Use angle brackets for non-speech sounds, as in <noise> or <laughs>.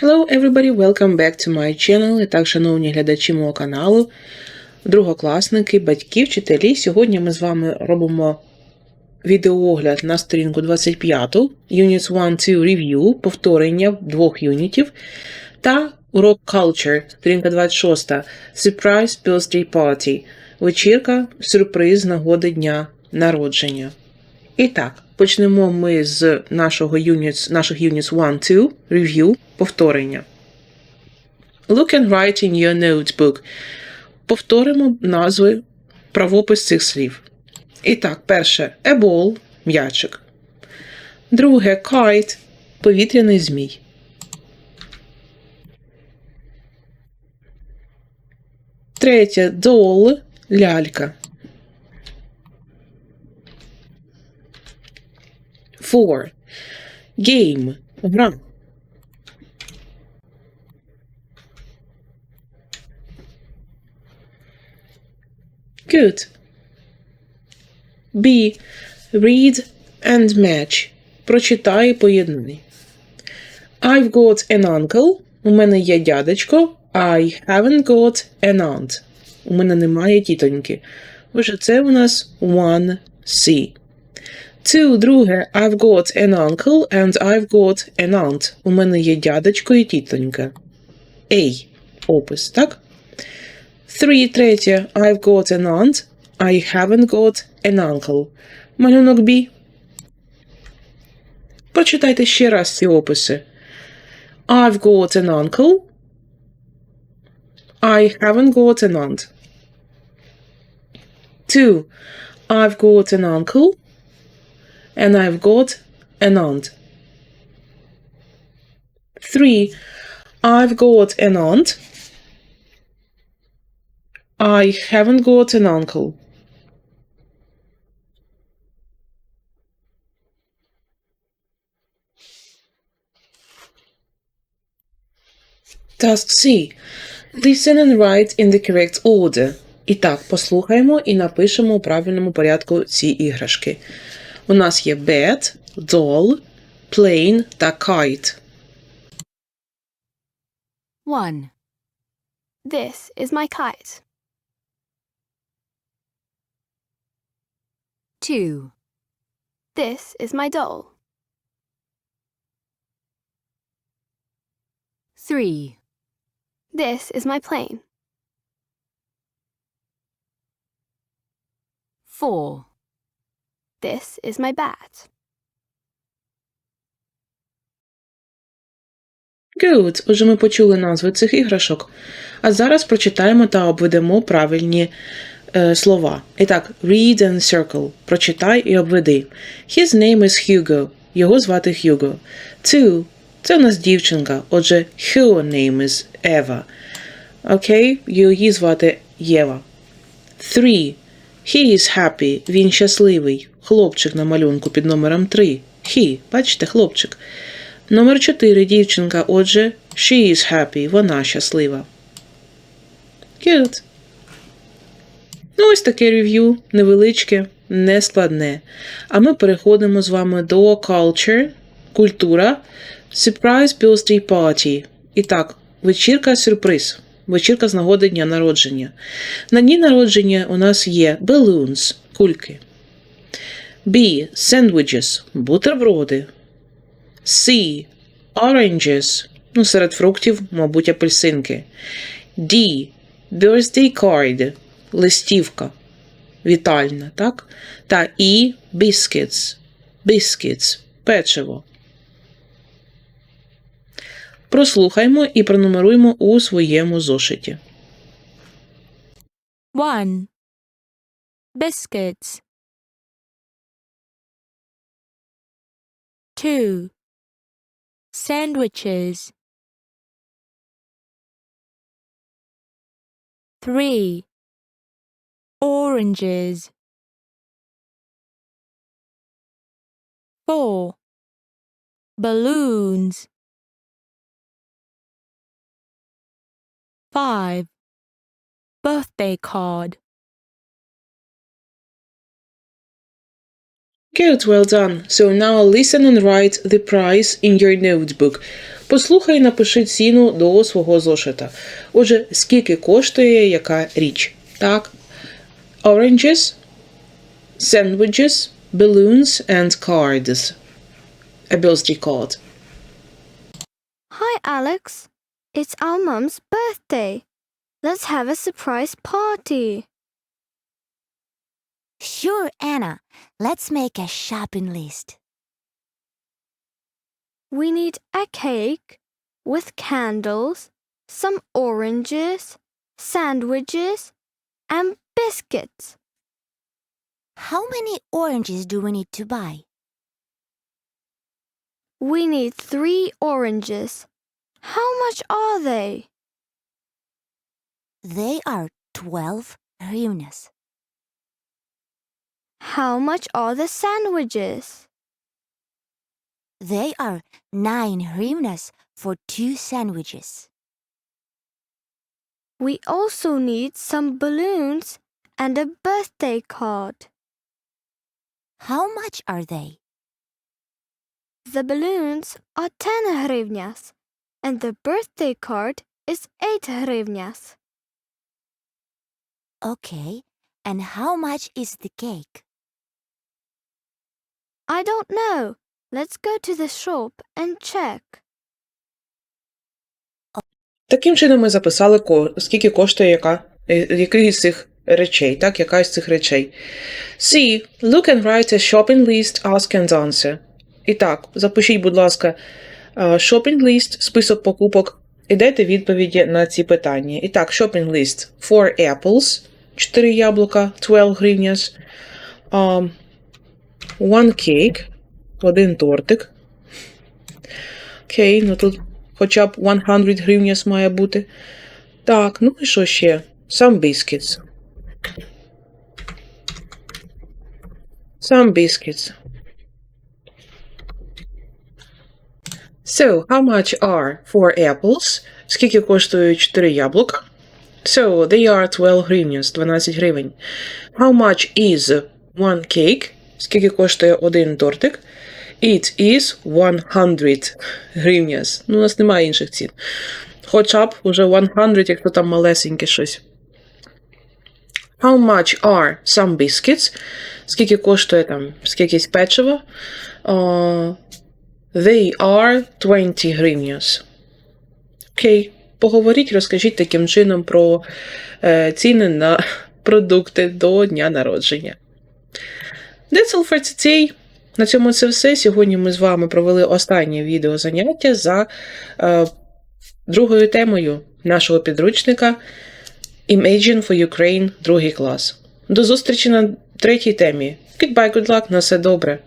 Hello everybody, welcome back to my channel. І так, шановні глядачі мого каналу, другокласники, батьки, вчителі. Сьогодні ми з вами робимо відеоогляд на сторінку 25, Units 1 2 Review, повторення двох юнітів, та урок Culture, сторінка 26, Surprise Birthday Party, вечірка, сюрприз нагоди дня народження. І так, почнемо ми з нашого units, наших Units 1, 2, Review, повторення. Look and write in your notebook. Повторимо назви, правопис цих слів. І так, перше a ball – м'ячик. Друге kite – повітряний змій. Третє doll – лялька. Four. Game. Гра. Good. B. Read and match. Прочитай і. I've got an uncle. У мене є дядечко. I haven't got an aunt. У мене немає тітоньки. Отже, це у нас 1C. Two, друге, I've got an uncle and I've got an aunt. У мене є дядечко і тітонька. A. Опис, так? Three, третє, I've got an aunt. I haven't got an uncle. Малюнок B. Прочитайте ще раз ці описи. I've got an uncle. I haven't got an aunt. Two, I've got an uncle and I've got an aunt. Three, I've got an aunt. I haven't got an uncle. Task C. Listen and write in the correct order. І так, послухаємо і напишемо у правильному порядку ці іграшки. У нас є bed, doll, plane та kite. 1. This is my kite. 2. This is my doll. 3. This is my plane. 4. This is my bat. Good. Отже, ми почули назви цих іграшок. А зараз прочитаємо та обведемо правильні е, слова. І так, read and circle. Прочитай і обведи. His name is Hugo. Його звати Hugo. Two. Це у нас дівчинка. Отже, her name is Eva. Окей, її звати Єва. Three. He is happy. Він щасливий. Хлопчик на малюнку під номером 3. He. Бачите, хлопчик. Номер 4. Дівчинка. Отже, she is happy. Вона щаслива. Good. Ну, ось таке рев'ю. Невеличке, нескладне. А ми переходимо з вами до culture, культура, surprise birthday party. І так, вечірка сюрприз. Вечірка з нагоди дня народження. На дні народження у нас є balloons – кульки. B. Sandwiches – бутерброди. C. Oranges – ну, серед фруктів, мабуть, апельсинки. D. Birthday card – листівка. Вітальна, так? Та E. Biscuits – biscuits – печиво. Прослухаймо і пронумеруємо у своєму зошиті. 1. Biscuits. two. Sandwiches. Three. Oranges. Four. Balloons. Five. Birthday card. Good, well done. So now listen and write the price in your notebook. Послухай напиши ціну до свого зошита. Отже, скільки коштує яка річ? Так. Oranges, sandwiches, balloons and cards. A birthday card. Hi, Alex. It's our mum's birthday. Let's have a surprise party. Sure, Anna. Let's make a shopping list. We need a cake with candles, some oranges, sandwiches, and biscuits. How many oranges do we need to buy? We need three oranges. How much are they? They are 12 hryvnias. How much are the sandwiches? They are 9 hryvnias for two sandwiches. We also need some balloons and a birthday card. How much are they? The balloons are 10 hryvnias and the birthday card is 8 hryvnias. Okay. And how much is the cake? I don't know. Let's go to the shop and check. Таким чином ми записали, скільки коштує яка, е, який з цих речей, так, яка з цих речей. C. Look and write a shopping list, ask and answer. І так, запишіть, будь ласка, е, shopping list, список покупок, і дайте відповіді на ці питання. І так, shopping list. Four apples, 4 яблука, 12 гривняс. Um, one cake, один тортик. Окей, ну тут хоча б 100 гривняс має бути. Так, ну і що ще? Some biscuits. Some biscuits. So, how much are four apples? Скільки коштують 4 яблука? So, they are 12 гривняс, 12 гривень. How much is one cake? Скільки коштує один тортик? It is 100 гривняс. Ну, у нас немає інших цін. Хоча б уже 100, якщо там малесеньке щось. How much are some biscuits? Скільки коштує там скількись печива? Uh, they are 20 гривняс. Окей. Поговоріть, розкажіть таким чином про е, ціни на <laughs> продукти до дня народження. For today. На цьому це все. Сьогодні ми з вами провели останнє відео заняття за е, другою темою нашого підручника Imagine for Ukraine, другий клас. До зустрічі на третій темі. Goodbye, good luck, на все добре.